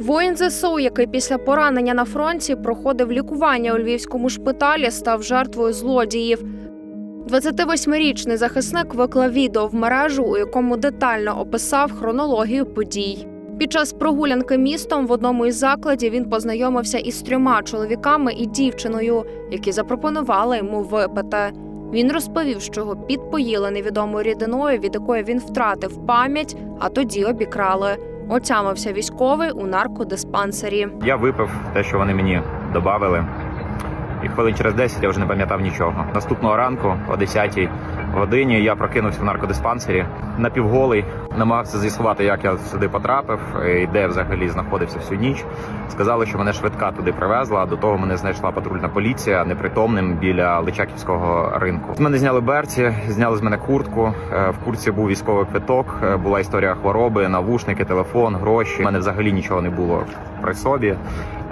Воїн ЗСУ, який після поранення на фронті проходив лікування у львівському шпиталі, став жертвою злодіїв. 28-річний захисник виклав відео в мережу, у якому детально описав хронологію подій. Під час прогулянки містом в одному із закладів він познайомився із трьома чоловіками і дівчиною, які запропонували йому випити. Він розповів, що його підпоїли невідомою рідиною, від якої він втратив пам'ять, а тоді обікрали. Отямився військовий у наркодиспансері. Я випив те, що вони мені додали. І хвилин через 10 я вже не пам'ятав нічого. Наступного ранку, о 10 годині, я прокинувся в наркодиспансері напівголий, намагався з'ясувати, як я сюди потрапив і де взагалі знаходився всю ніч. Сказали, що мене швидка туди привезла. До того мене знайшла патрульна поліція непритомним біля Личаківського ринку. З мене зняли берці, зняли з мене куртку. Е, В куртці був військовий квиток, е, була історія хвороби, навушники, телефон, гроші. У мене взагалі нічого не було при собі.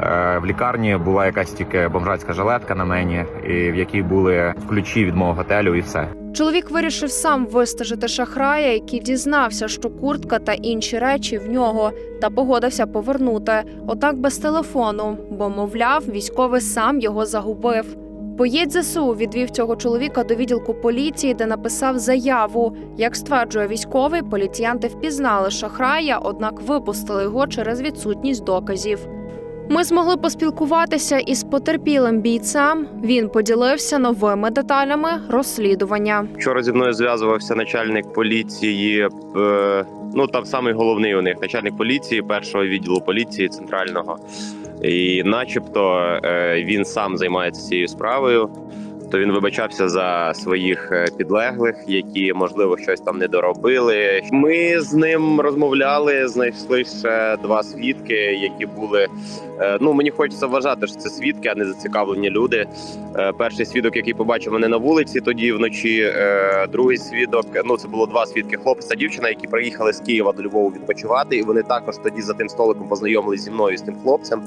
Е, В лікарні була якась тільки бомжацька жилетка на мені, і в якій були ключі від мого готелю, і все. Чоловік вирішив сам вистежити шахрая, який дізнався, що куртка та інші речі в нього, та погодився повернути. Отак без телефону, бо, мовляв, військовий сам його загубив. Боєць ЗСУ відвів цього чоловіка до відділку поліції, де написав заяву. Як стверджує військовий, поліціянти впізнали шахрая, однак випустили його через відсутність доказів. Ми змогли поспілкуватися із потерпілим бійцем. Він поділився новими деталями розслідування. Вчора зі мною зв'язувався начальник поліції. е, Ну там самий головний у них начальник поліції, першого відділу поліції центрального. І, начебто, е, він сам займається цією справою. То він вибачався за своїх е, підлеглих, які можливо щось там не доробили. Ми з ним розмовляли, знайшли ще два свідки, які були. е, Ну мені хочеться вважати, що це свідки, а не зацікавлені люди. Е, Перший свідок, який побачив мене на вулиці тоді вночі. Другий свідок, ну це було два свідки: хлопець та дівчина, які приїхали з Києва до Львова відпочивати, і вони також тоді за тим столиком познайомились зі мною з тим хлопцем.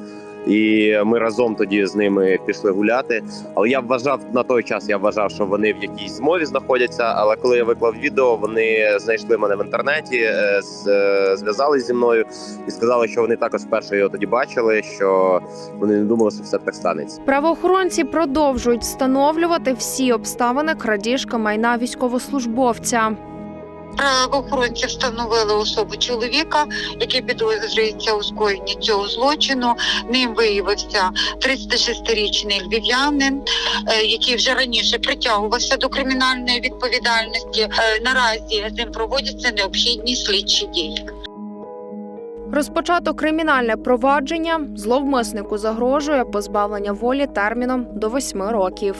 І ми разом тоді з ними пішли гуляти. Але я вважав на той час, я вважав, що вони в якійсь змові знаходяться. Але коли я виклав відео, вони знайшли мене в інтернеті, е, е, зв'язались зі мною і сказали, що вони також вперше його тоді бачили. Що вони не думали, що все так станеться. Правоохоронці продовжують встановлювати всі обставини крадіжки майна військовослужбовця. Правоохоронці встановили особу чоловіка, який підозрюється у скоєнні цього злочину. Ним виявився 36-річний львів'янин, е, який вже раніше притягувався до кримінальної відповідальності. Е, Наразі з ним проводяться необхідні слідчі дії. Розпочато кримінальне провадження зловмиснику загрожує позбавлення волі терміном до восьми років.